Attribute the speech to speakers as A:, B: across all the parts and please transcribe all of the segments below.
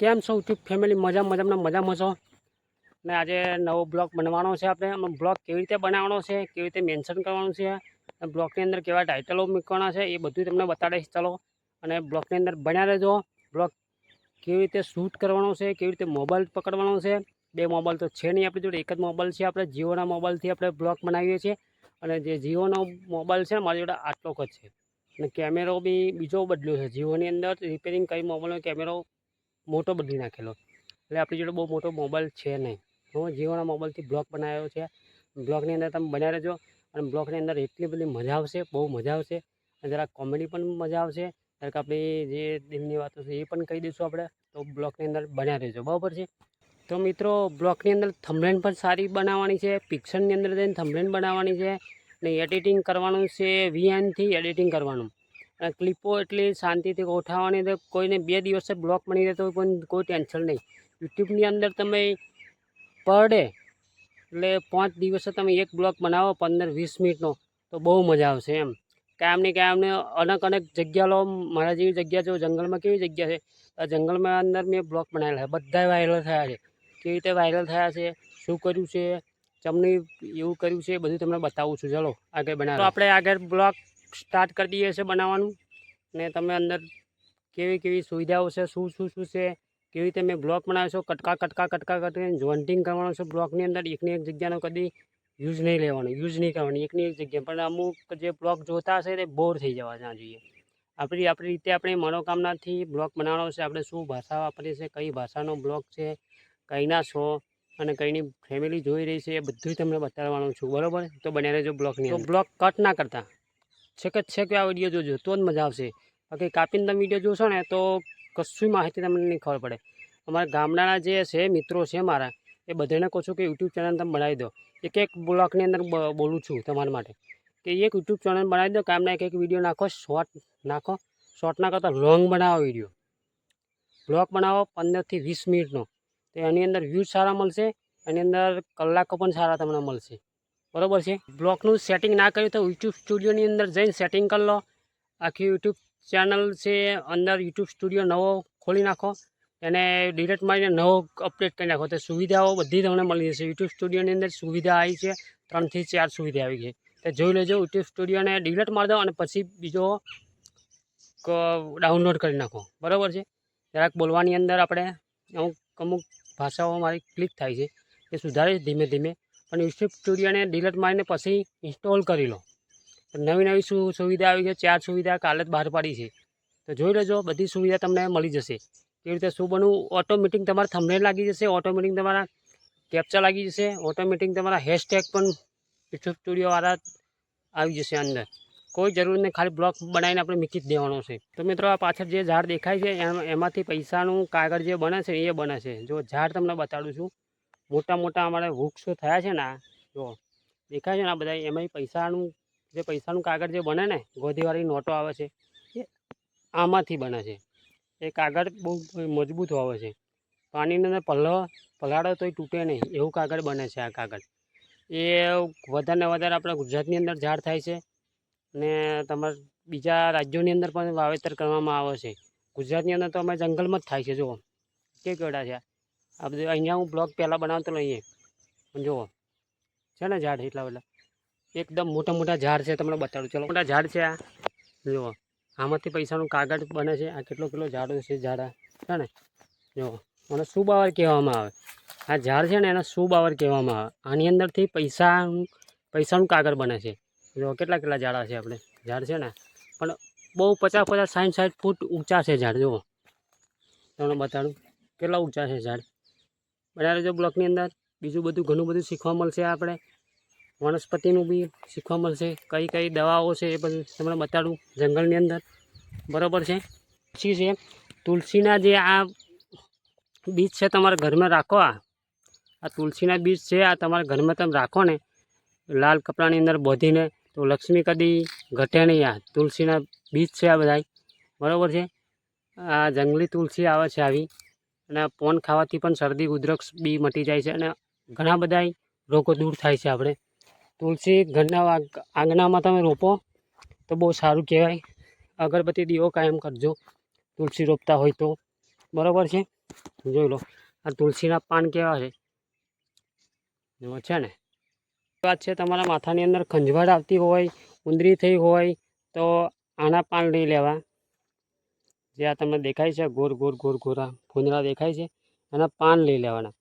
A: કેમ છો YouTube family મજા મજામાં મજામાં છો? ને આજે નવો બ્લોગ બનવાનો છે આપણે. બ્લોગ કેવી રીતે બનાવવાનો છે, કેવી રીતે મેન્શન કરવાનું છે બ્લોગની અંદર કેવા ટાઇટલો મૂકવાના છે, એ બધું તમને બતાડીશ. ચાલો, અને બ્લોગની અંદર બન્યા રહેજો. બ્લોગ કેવી રીતે શૂટ કરવાનો છે, કેવી રીતે મોબાઈલ પકડવાનો છે. બે મોબાઈલ તો છે નહીં આપણી જોડે, એક જ મોબાઈલ છે આપણે. જીઓના મોબાઈલથી આપણે બ્લોગ બનાવીએ છીએ. અને જે જીઓનો મોબાઈલ છે મારી જોડે આટલો જ છે. અને કેમેરો બી બીજો બદલ્યો છે. જીઓની અંદર રિપેરિંગ કરી મોબાઈલનો કેમેરો મોટો બદલી નાખેલો. એટલે આપણી જોડે બહુ મોટો મોબાઈલ છે નહીં. હું જીઓના મોબાઈલથી બ્લોગ બનાવ્યો છે. બ્લોગની અંદર તમે બનાવી રહેજો. અને બ્લોગની અંદર એટલી બધી મજા આવશે, બહુ મજા આવશે. અને જરાક કોમેડી પણ મજા આવશે. જરાક આપણી જે દિલની વાતો છે એ પણ કહી દઈશું આપણે. તો બ્લોગની અંદર બન્યા રહેજો. બરાબર છે? તો મિત્રો, બ્લોગની અંદર થંબલેન પણ સારી બનાવવાની છે. પિક્ચરની અંદર જઈને થંબલેન બનાવવાની છે. ને એડિટિંગ કરવાનું છે. વીએનથી એડિટિંગ કરવાનું. અને ક્લિપો એટલી શાંતિથી ગોઠવવાની તો કોઈને બે દિવસે બ્લોક બની રહે તો પણ કોઈ ટેન્શન નહીં. યુટ્યુબની અંદર તમે પર ડે એટલે પાંચ દિવસે તમે એક બ્લોક બનાવો પંદર વીસ મિનિટનો, તો બહુ મજા આવશે એમ. કાયમની કાયમને અનેક અનેક જગ્યા લો મારા જેવી જગ્યા જો જંગલમાં કેવી જગ્યા છે? આ જંગલમાં અંદર મેં બ્લોક બનાવેલા છે બધા વાયરલ થયા છે. કેવી રીતે વાયરલ થયા છે, શું કર્યું છે, ચમની એવું કર્યું છે બધું તમને બતાવું છું. ચલો, આગળ બનાવો. આપણે આગળ બ્લોક સ્ટાર્ટ કરી દઈએ છીએ બનાવવાનું. ને તમે અંદર કેવી કેવી સુવિધાઓ છે શું શું શું છે કેવી રીતે મેં બ્લોક બનાવ્યો છો કટકા કટકા કટકા કટકા જોઈન્ટિંગ કરવાનો છે બ્લોકની અંદર. એકની એક જગ્યાનો કદી યુઝ નહીં લેવાનો યુઝ નહીં કરવાની એકની એક જગ્યા પણ અમુક જે બ્લોક જોતા હશે તે બોર થઈ જવા ના જોઈએ. આપણી આપણી રીતે આપણે મનોકામનાથી બ્લોક બનાવવાનો છે. આપણે શું ભાષા વાપરીએ છીએ કઈ ભાષાનો બ્લોક છે કઈના છો અને કઈની ફેમિલી જોઈ રહી છે એ બધું તમને બતાવવાનું છું. બરાબર? તો બને રહેજો બ્લોકની તો બ્લોક કટ ના કરતા? છેક જ છેક આ વીડિયો જોજો, તો જ મજા આવશે. બાકી કાપીને તમે વીડિયો જોશો ને, તો કશું માહિતી તમને નહીં ખબર પડે. અમારા ગામડાના જે છે, મિત્રો છે મારા, એ બધાને કહું છું કે યુટ્યુબ ચેનલ તમે બનાવી દો. એક એક બ્લોકની અંદર બોલું છું તમારા માટે. કે એક યુટ્યુબ ચેનલ બનાવી દો કામના એક એક વીડિયો નાખો શોર્ટ નાખો. શોર્ટ ના કરતા લોંગ બનાવો વીડિયો બ્લોગ બનાવો પંદરથી વીસ મિનિટનો. તો એની અંદર વ્યૂઝ સારા મળશે, એની અંદર કલાકો પણ સારા તમને મળશે. બરાબર છે? બ્લોગનું સેટિંગ ના કર્યું તો યુટ્યુબ સ્ટુડિયોની અંદર જઈને સેટિંગ કરી લો. આખી યુટ્યુબ ચેનલ છે, અંદર યુટ્યુબ સ્ટુડિયો નવો ખોલી નાખો. એને ડિરેક્ટ મારીને નવો અપડેટ કરી નાખો. તો સુવિધાઓ બધી તમને મળી જશે. યુટ્યુબ સ્ટુડિયોની અંદર સુવિધા આવી છે. ત્રણથી ચાર સુવિધા આવી છે. તો જોઈ લેજો યુટ્યુબ સ્ટુડિયોને ડિલેટ મારી દો અને પછી બીજો ડાઉનલોડ કરી નાખો. બરાબર છે? જરાક બોલવાની અંદર આપણે અમુક અમુક ભાષાઓ મારી ક્લિક થાય છે. એ સુધારે ધીમે ધીમે. પણ યુટ્યુબ સ્ટુડિયોને ડિલીટ મારીને પછી ઇન્સ્ટોલ કરી લો. નવી નવી શું સુવિધા આવી છે, ચાર સુવિધા કાલે જ બહાર પાડી છે. તો જોઈ લેજો, બધી સુવિધા તમને મળી જશે. કેવી રીતે શું બનવું? ઓટોમેટિક તમારા થંબનેલ લાગી જશે ઓટોમેટિક તમારા કેપ્ચા લાગી જશે ઓટોમેટિક તમારા હેશટેગ પણ યુટ્યુબ સ્ટુડિયોવાળા આવી જશે અંદર. કોઈ જરૂર નહીં, ખાલી બ્લોક બનાવીને આપણે મૂકી જ દેવાનો છે. તો મિત્રો, આ પાછળ જે ઝાડ દેખાય છે, એમ, એમાંથી પૈસાનું કાગળ જે બને છે, એ બને છે. જો ઝાડ તમને બતાડું છું મોટા મોટા અમારે વૃક્ષો થયા છે ને, જો, દેખાય છે ને આ બધા એમાંય પૈસાનું, જે પૈસાનું કાગળ જે બને ને ગોધીવાળી નોટો આવે છે, એ આમાંથી બને છે. એ કાગળ બહુ મજબૂત આવે છે. પાણીની અંદર પલ્લો પલાળો તોય તૂટે નહીં, એવું કાગળ બને છે આ કાગળ. એ વધારે ને વધારે આપણા ગુજરાતની અંદર ઝાડ થાય છે ને તમારા બીજા રાજ્યોની અંદર પણ વાવેતર કરવામાં આવે છે. ગુજરાતની અંદર તો અમે જંગલમાં જ થાય છે, જુઓ. કે કેવડા છે આ બધું અહીંયા હું બ્લોક પહેલાં બનાવતો અહીંયા. જુઓ. છે ને ઝાડ એટલા બધા. એકદમ મોટા મોટા ઝાડ છે, તમને બતાડું. ચલો, મોટા ઝાડ છે આ. જુઓ. આમાંથી પૈસાનું કાગળ બને છે. આ કેટલો કેટલો ઝાડો છે, ઝાડા છે ને? જુઓ. મને સુબાવર કહેવામાં આવે. આ ઝાડ છે ને એને સુબાવર કહેવામાં આવે. આની અંદરથી પૈસા પૈસાનું કાગળ બને છે. જો કેટલા કેટલા ઝાડા છે આપણે. ઝાડ છે ને? પણ બહુ પચાસ પચાસ સાઠ સાઠ ફૂટ ઊંચા છે ઝાડ. જુઓ. તમને બતાડું. કેટલા ઊંચા છે ઝાડ? બનાવે રહેજો બ્લોકની અંદર બીજું બધું ઘણું બધું શીખવા મળશે આપણે. વનસ્પતિનું બી શીખવા મળશે. કઈ કઈ દવાઓ છે એ બધું તમને બતાડું જંગલની અંદર. બરાબર છે? પછી છે. તુલસીના જે આ બીજ છે તમારા ઘરમાં રાખો આ. આ તુલસીના બીજ છે, આ તમારા ઘરમાં તમે રાખો ને, લાલ કપડાની અંદર બોધીને તો લક્ષ્મી કદી ઘટે નહીં આ. તુલસીના બીજ છે આ બધા બરાબર છે? આ જંગલી તુલસી આવે છે આવી. અને પોન ખાવાથી પણ શરદી, ઉધરસ બી મટી જાય છે અને ઘણા બધા રોગો દૂર થાય છે આપણે. તુલસી ઘરના આંગણામાં તમે રોપો તો બહુ સારું કહેવાય. અગરબત્તી, દીવો કાયમ કરજો. તુલસી રોપતા હોય તો. બરાબર છે? જોઈ લો. આ તુલસીના પાન કેવા છે? એમાં છે ને. વાત છે તમારા માથાની અંદર ખંજવાળ આવતી હોય, ઉંદરી થઈ હોય તો આના પાન લઈ લેવા. જે આ તમને દેખાય છે, ગોર ગોર ગોર ગોરા ભૂંદરા દેખાય છે એના પાન લઈ લેવાના.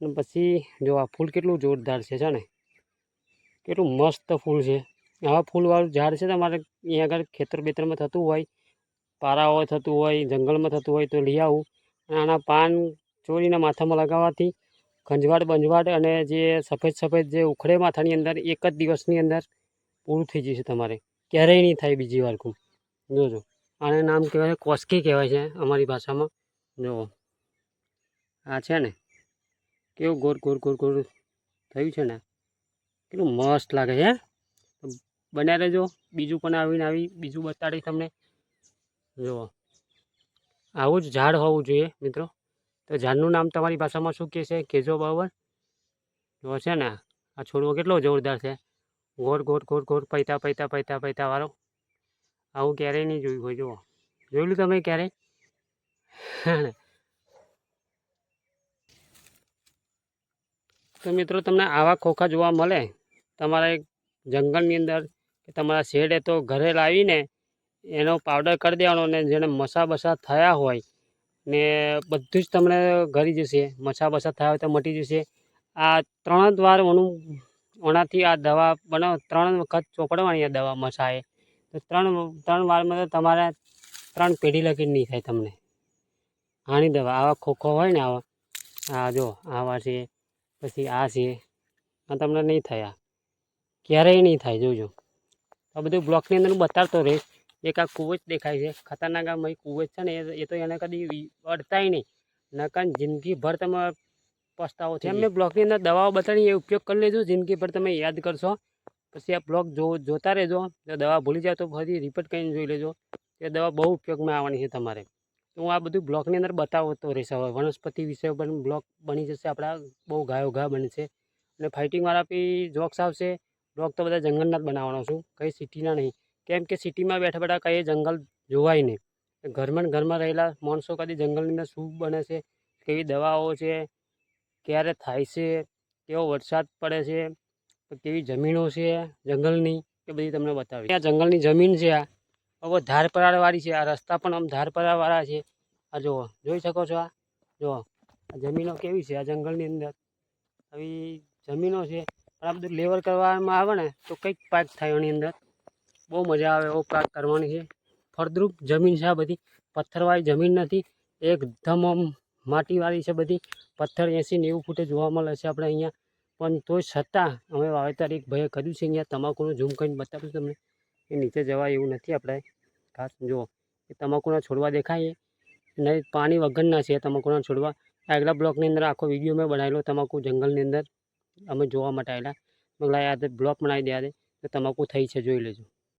A: અને પછી જો આ ફૂલ કેટલું જોરદાર છે છે ને? કેટલું મસ્ત ફૂલ છે. આવા ફૂલવાળું ઝાડ છે તમારે અહીંયા આગળ ખેતર બેતરમાં થતું હોય પારાઓ થતું હોય, જંગલમાં થતું હોય તો લઈ આવું. અને આના પાન ચોરીને માથામાં લગાવવાથી ખંજવાટ બંજવાટ અને જે સફેદ સફેદ જે ઉખડે માથાની અંદર એક જ દિવસની અંદર પૂરું થઈ જશે તમારે. ક્યારેય નહીં થાય બીજી વાર કું જોજો. આને નામ કહેવાય કોસ્કી કહેવાય છે અમારી ભાષામાં. જુઓ. આ છે ને, કેવું ગોર ગોર ગોર ગોર થયું છે ને. કેટલું મસ્ત લાગે છે બન્યા રહેજો. બીજું પણ આવીને આવી, બીજું બતાડી તમને. જુઓ. આવું જ ઝાડ હોવું જોઈએ, મિત્રો. તો ઝાડનું નામ તમારી ભાષામાં શું કહે છે કેજો બરાબર. જો છે ને, આ છોડવો કેટલો જોરદાર છે. ગોર ગોર ગોર ગોર, પૈતા પૈતા પૈતા પૈતા વાળો. આવું ક્યારેય નહીં જોયું હોય, જુઓ. જોયેલું તમે ક્યારેય તો મિત્રો, તમને આવા ખોખા જોવા મળે. તમારા જંગલની અંદર કે તમારા શેડે તો ઘરે લાવીને એનો પાવડર કરી દેવાનો ને જેને મસા બસા થયા હોય ને બધું જ તમને ઘરી જશે. મસા બસા થયા હોય તો મટી જશે. આ ત્રણ જ વાર ઓનું, ઓનાથી આ દવા બનાવ, ત્રણ વખત ચોપડવાની આ દવા મસાએ. તો ત્રણ ત્રણ વારમાં તો તમારે ત્રણ પેઢી લગી નહીં થાય તમને. આની દવા આવા ખોખો હોય ને આવા આ જો આવા છે પછી આ છે આ તમને નહીં થયા ક્યારેય નહીં થાય જોજો. આ બધું બ્લોકની અંદર હું બતાવતો રહીશ. એક આ કુવત દેખાય છે. ખતરનાક આ મય કુવત છે ને એ- તો એને કદી અડતાય નહીં. નકાન જિંદગીભર તમે પસ્તાવો છે એમ મેં બ્લોકની અંદર દવાઓ બતાવી એ ઉપયોગ કરી લેજો. જિંદગીભર તમે યાદ કરશો. પછી આ બ્લોક જો, જોતા રહેજો. જો દવા ભૂલી જાય તો ફરી રિપીટ કરીને જોઈ લેજો. એ દવા બહુ ઉપયોગમાં આવવાની છે તમારે. તો હું આ બધું બ્લોકની અંદર બતાવતો રહીશ હવે. વનસ્પતિ વિશે પણ બ્લોક બની જશે. આપણા બહુ ગાયો ઘા બનશે અને ફાઇટિંગવાળા બી જોક્સ આવશે. બ્લોક તો બધા જંગલના જ બનાવવાનો છું. કંઈ સિટીના નહીં. કેમ કે સિટીમાં બેઠા બેઠા કંઈ જંગલ જોવાય નહીં. ઘરમાં ઘરમાં રહેલા માણસો કદી જંગલની અંદર શું બને છે? કેવી દવાઓ છે? ક્યારે થાય છે? કેવો વરસાદ પડે છે? કેવી જમીનો છે, જંગલની, એ બધી તમને બતાવી આ જંગલની જમીન છે, આ. હવે ધારપરાળવાળી છે, આ રસ્તા પણ આમ ધારપરાવાળા છે. આ જુઓ, જોઈ શકો છો આ? જુઓ, આ જમીનો કેવી છે, આ જંગલની અંદર. આવી જમીનો છે, પણ આ બધું લેવલ કરવામાં આવે ને, તો કંઈક પાક થાય એની અંદર. બહુ મજા આવે એવો પાક કરવાની છે. ફળદ્રુપ જમીન છે આ બધી. પથ્થરવાળી જમીન નથી. એકદમ માટીવાળી છે બધી. પથ્થર એંસી નેવું ફૂટે જોવા મળે છે આપણે અહીંયા. પણ તોય છતાં અમે વાવેતર એક ભાઈએ કર્યું છે અહીંયા. તમાકુનું ઝૂમ કરીને બતાવું તમને. એ નીચે જવાય એવું નથી આપણે. ખાસ જુઓ. એ તમાકુના છોડવા દેખાય નહીં પાણી વગરના છે તમાકુના છોડવા. આગલા બ્લોકની અંદર આખો વીડિયો મેં બનાવેલો તમાકુ જંગલની અંદર. અમે જોવા માટે આવેલા. મગલા યાદ બ્લોક બનાવી દે તો તમાકુ થઈ છે, જોઈ લેજો.